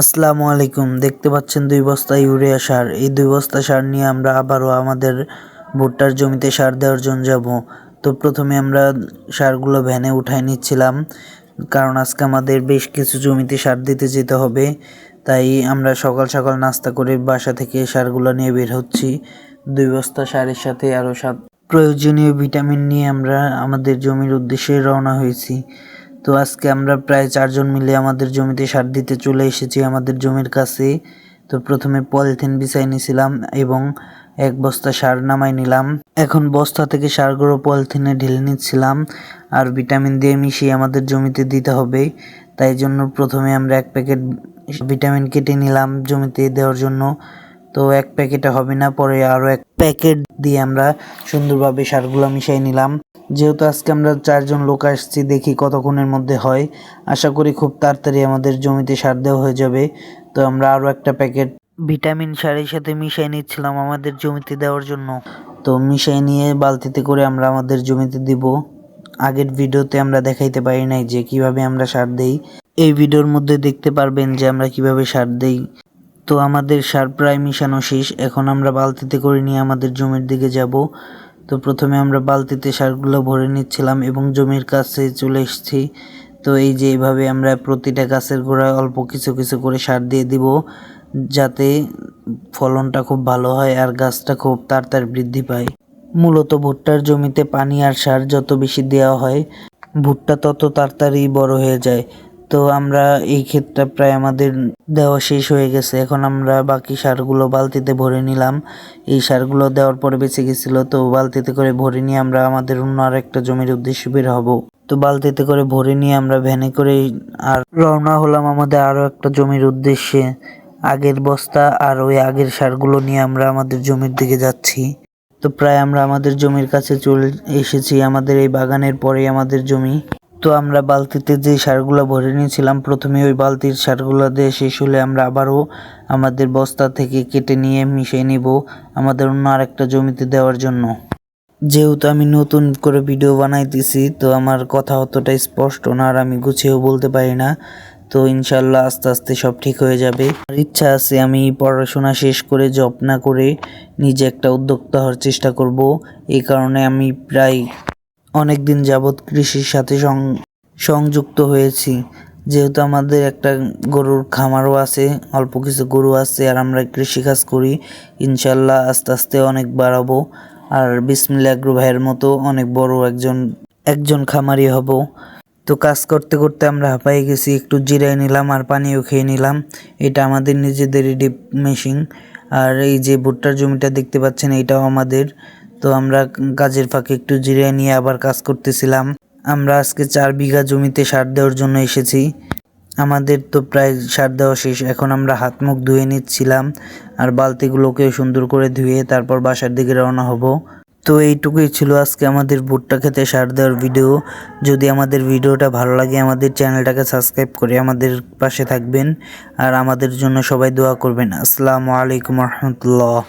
আসসালামু আলাইকুম। দেখতে পাচ্ছেন দুই বস্তা ইউরিয়া সার। এই দুই বস্তা সার নিয়ে আমরা আবারও আমাদের ভুট্টার জমিতে সার দেওয়ার জন্য যাব। তো প্রথমে আমরা সারগুলো ভ্যানে উঠায় নিচ্ছিলাম, কারণ আজকে আমাদের বেশ কিছু জমিতে সার দিতে যেতে হবে। তাই আমরা সকাল সকাল নাস্তা করে বাসা থেকে সারগুলো নিয়ে বের হচ্ছি। দুই বস্তা সারের সাথে আরও সাত প্রয়োজনীয় ভিটামিন নিয়ে আমরা আমাদের জমির উদ্দেশ্যে রওনা হয়েছি। তো আজকে আমরা প্রায় চারজন মিলে আমাদের জমিতে সার দিতে চলে এসেছি আমাদের জমির কাছে। তো প্রথমে পলিথিন বিছাই নিয়েছিলাম এবং এক বস্তা সার নামাই নিলাম। এখন বস্তা থেকে সারগুলো পলিথিনে ঢেলে নিচ্ছিলাম আর ভিটামিন দিয়ে মিশিয়ে আমাদের জমিতে দিতে হবে। তাই জন্য প্রথমে আমরা এক প্যাকেট ভিটামিন কেটে নিলাম জমিতে দেওয়ার জন্য। তো এক প্যাকেটে হবে না, পরে আরও এক প্যাকেট দিয়ে আমরা সুন্দরভাবে সারগুলো মিশাই নিলাম। যেহেতু আজকে আমরা চারজন লোক আসছি, দেখি কতক্ষণের মধ্যে হয়। আশা করি খুব তাড়াতাড়ি আমাদের জমিতে সার দেওয়া হয়ে যাবে। তো আমরা আরও একটা প্যাকেট ভিটামিন সারের সাথে মিশাই নিচ্ছিলাম আমাদের জমিতে দেওয়ার জন্য। তো মিশাই নিয়ে বালতিতে করে আমরা আমাদের জমিতে দিব। আগের ভিডিওতে আমরা দেখাইতে পারি নাই যে কীভাবে আমরা সার দেই। এই ভিডিওর মধ্যে দেখতে পারবেন যে আমরা কীভাবে সার দেই। তো আমাদের সার প্রায় মিশানো শেষ। এখন আমরা বালতিতে করে নিয়ে আমাদের জমির দিকে যাব। তো প্রথমে আমরা বালতিতে সারগুলো ভরে নিচ্ছিলাম এবং জমির কাছে চলে এসেছি। তো এই যে এইভাবে আমরা প্রতিটা গাছের গোড়ায় অল্প কিছু কিছু করে সার দিয়ে দিব যাতে ফলনটা খুব ভালো হয় আর গাছটা খুব তাড়াতাড়ি বৃদ্ধি পায়। মূলত ভুট্টার জমিতে পানি আর সার যত বেশি দেওয়া হয়, ভুট্টা তত তাড়াতাড়ি বড় হয়ে যায়। তো আমরা এই ক্ষেতটা প্রায় আমাদের দেওয়া শেষ হয়ে গেছে। এখন আমরা বাকি সারগুলো বালতিতে ভরে নিলাম। এই সারগুলো দেওয়ার পরে বেঁচে গেছিল, তো বালতিতে করে ভরে নিয়ে আমরা আমাদের অন্য আর একটা জমির উদ্দেশ্যে বের হব। তো বালতিতে করে ভরে নিয়ে আমরা ভ্যানে করে আর রওনা হলাম আমাদের আরও একটা জমির উদ্দেশ্যে। আগের বস্তা আর ওই আগের সারগুলো নিয়ে আমরা আমাদের জমির দিকে যাচ্ছি। তো প্রায় আমরা আমাদের জমির কাছে চলে এসেছি, আমাদের এই বাগানের পরেই আমাদের জমি। তো আমরা বালতিতে যে সারগুলো ভরে নিয়েছিলাম, প্রথমে ওই বালতির সারগুলো দিয়ে শেষ হলে আমরা আবারও আমাদের বস্তা থেকে কেটে নিয়ে মিশিয়ে নিব আমাদের অন্য আরেকটা জমিতে দেওয়ার জন্য। যেহেতু আমি নতুন করে ভিডিও বানাইতেছি, তো আমার কথা অতটা স্পষ্ট না আর আমি গুছিয়েও বলতে পারি না। তো ইনশাল্লাহ আস্তে আস্তে সব ঠিক হয়ে যাবে। আর ইচ্ছা আছে আমি পড়াশোনা শেষ করে জব না করে নিজে একটা উদ্যোক্তা হওয়ার চেষ্টা করব। এই কারণে আমি প্রায় অনেক দিন যাবৎ কৃষির সাথে সংযুক্ত হয়েছি। যেহেতু আমাদের একটা গরুর খামারও আছে, অল্প কিছু গরু আছে, আর আমরা কৃষিকাজ করি, ইনশাল্লাহ আস্তে আস্তে অনেক বাড়াবো। আর বিসমিল্লা আগ্রু ভাইয়ের মতো অনেক বড় একজন একজন খামারি হব। তো কাজ করতে করতে আমরা হাঁপাই গেছি, একটু জিরাই নিলাম আর পানিও খেয়ে নিলাম। এটা আমাদের নিজেদেরই ডিপ মেশিন। আর এই যে ভুট্টার জমিটা দেখতে পাচ্ছেন, এটাও আমাদের। তো আমরা কাজের ফাঁকে একটু জিরিয়ে নিয়ে আবার কাজ করতেছিলাম। আমরা আজকে চার বিঘা জমিতে সার দেওয়ার জন্য এসেছি। আমাদের তো প্রায় সার দেওয়া শেষ। এখন আমরা হাত মুখ ধুয়ে নিচ্ছিলাম আর বালতিগুলোকেও সুন্দর করে ধুয়ে তারপর বাসার দিকে রওনা হব। তো এইটুকুই ছিল আজকে আমাদের ভুট্টা খেতে সার দেওয়ার ভিডিও যদি আমাদের ভিডিওটা ভালো লাগে, আমাদের চ্যানেলটাকে সাবস্ক্রাইব করে আমাদের পাশে থাকবেন। আর আমাদের জন্য সবাই দোয়া করবেন। আসসালামু আলাইকুম রহমতুল্লাহ।